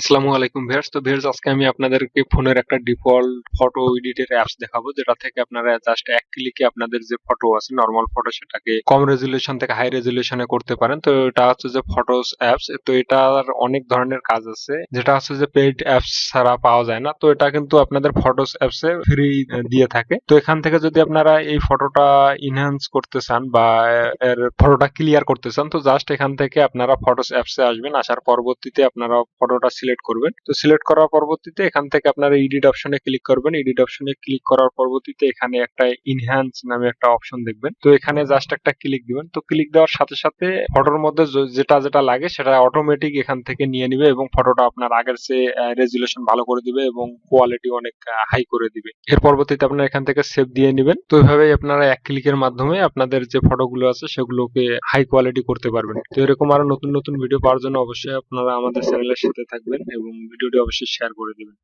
আসসালামু আলাইকুম ভিউয়ার্স। তো ভিউয়ার্স, আজকে আমি আপনাদেরকে ফোনের একটা ডিফল্ট ফটো এডিটের অ্যাপস দেখাবো, যেটা থেকে আপনারা জাস্ট এক ক্লিকে আপনাদের যে ফটো আছে নরমাল ফটো সেটাকে কম রেজুলেশন থেকে হাই রেজুলেশনে করতে পারেন। তো এটা হচ্ছে যে ফটোস অ্যাপস তো এটার অনেক ধরনের কাজ আছে। যেটা হচ্ছে যে পেইড অ্যাপস ছাড়া পাওয়া যায় না। তো এটা কিন্তু আপনাদের ফটোস অ্যাপসে ফ্রি দিয়ে থাকে। তো এখান থেকে যদি আপনারা এই ফটোটা ইনহ্যান্স করতে চান বা এর ফটোটা ক্লিয়ার করতে চান, তো জাস্ট এখান থেকে আপনারা ফটোস অ্যাপসে আসবেন। আসার পরবর্তীতে আপনারা ফটোটা সিলেক্ট করবেন। তো সিলেক্ট করার পরবর্তীতে এখান থেকে আপনারা এডিট অপশনে ক্লিক করবেন। এডিট অপশনে ক্লিক করার পরবর্তীতে এখানে একটা ইনহ্যান্স নামে একটা অপশন দেখবেন। তো এখানে জাস্ট একটা ক্লিক দিবেন। তো ক্লিক দেওয়ার সাথে সাথে ফটোর মধ্যে যেটা যেটা লাগে সেটা অটোমেটিক এখান থেকে নিয়ে নিবে এবং ফটোটা আপনার আগের চেয়ে রেজুলেশন ভালো করে দিবে এবং কোয়ালিটি অনেক হাই করে দিবে। এর পরবর্তীতে আপনারা এখান থেকে সেভ দিয়ে নেবেন। তো এইভাবেই আপনারা এক ক্লিকের মাধ্যমে আপনাদের যে ফটোগুলো আছে সেগুলোকে হাই কোয়ালিটি করতে পারবেন। তো এরকম আরও নতুন নতুন ভিডিও পাওয়ার জন্য অবশ্যই আপনারা আমাদের চ্যানেলের সাথে থাকবেন। এবং ভিডিওটি অবশ্যই শেয়ার করে দিবেন।